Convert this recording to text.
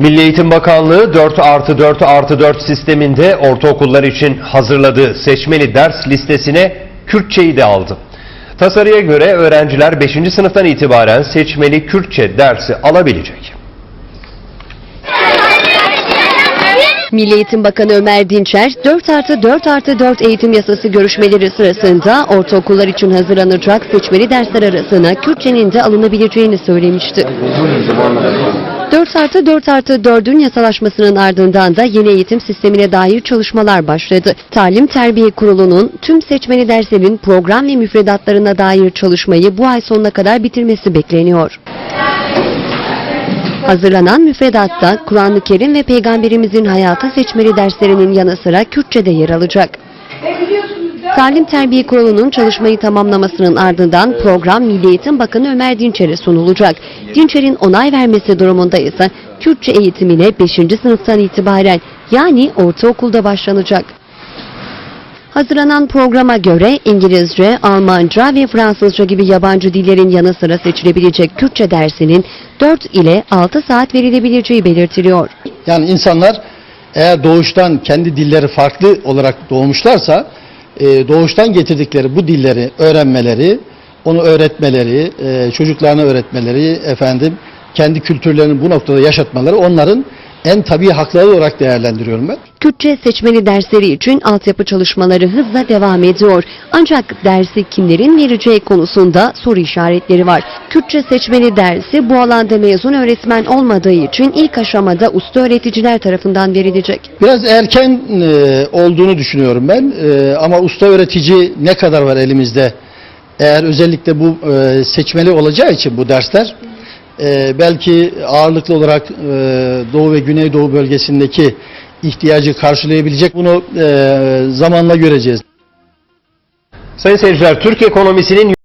Milli Eğitim Bakanlığı 4 artı 4 artı 4 sisteminde ortaokullar için hazırladığı seçmeli ders listesine Kürtçeyi de aldı. Tasarıya göre öğrenciler 5. sınıftan itibaren seçmeli Kürtçe dersi alabilecek. Milli Eğitim Bakanı Ömer Dinçer, 4 artı 4 artı 4 eğitim yasası görüşmeleri sırasında ortaokullar için hazırlanacak seçmeli dersler arasına Kürtçenin de alınabileceğini söylemişti. 4 artı 4 artı 4'ün yasalaşmasının ardından da yeni eğitim sistemine dair çalışmalar başladı. Talim Terbiye Kurulu'nun tüm seçmeli derslerin program ve müfredatlarına dair çalışmayı bu ay sonuna kadar bitirmesi bekleniyor. Hazırlanan müfredatta Kur'an-ı Kerim ve Peygamberimizin hayatı seçmeli derslerinin yanı sıra Kürtçe de yer alacak. Talim Terbiye Kurulu'nun çalışmayı tamamlamasının ardından program Milli Eğitim Bakanı Ömer Dinçer'e sunulacak. Dinçer'in onay vermesi durumunda ise Kürtçe eğitimine 5. sınıftan itibaren yani ortaokulda başlanacak. Hazırlanan programa göre İngilizce, Almanca ve Fransızca gibi yabancı dillerin yanı sıra seçilebilecek Kürtçe dersinin 4 ile 6 saat verilebileceği belirtiliyor. Yani insanlar eğer doğuştan kendi dilleri farklı olarak doğmuşlarsa e, doğuştan getirdikleri bu dilleri öğrenmeleri, onu öğretmeleri, e, çocuklarına öğretmeleri, efendim kendi kültürlerini bu noktada yaşatmaları onların en tabii hakları olarak değerlendiriyorum ben. Kürtçe seçmeli dersleri için altyapı çalışmaları hızla devam ediyor. Ancak dersi kimlerin vereceği konusunda soru işaretleri var. Kürtçe seçmeli dersi bu alanda mezun öğretmen olmadığı için ilk aşamada usta öğreticiler tarafından verilecek. Biraz erken e, olduğunu düşünüyorum ben E, ama usta öğretici ne kadar var elimizde? Eğer özellikle bu e, seçmeli olacağı için bu dersler e, belki ağırlıklı olarak e, Doğu ve Güneydoğu bölgesindeki ihtiyacı karşılayabilecek bunu e, zamanla göreceğiz. Sayın seyirciler, Türk ekonomisinin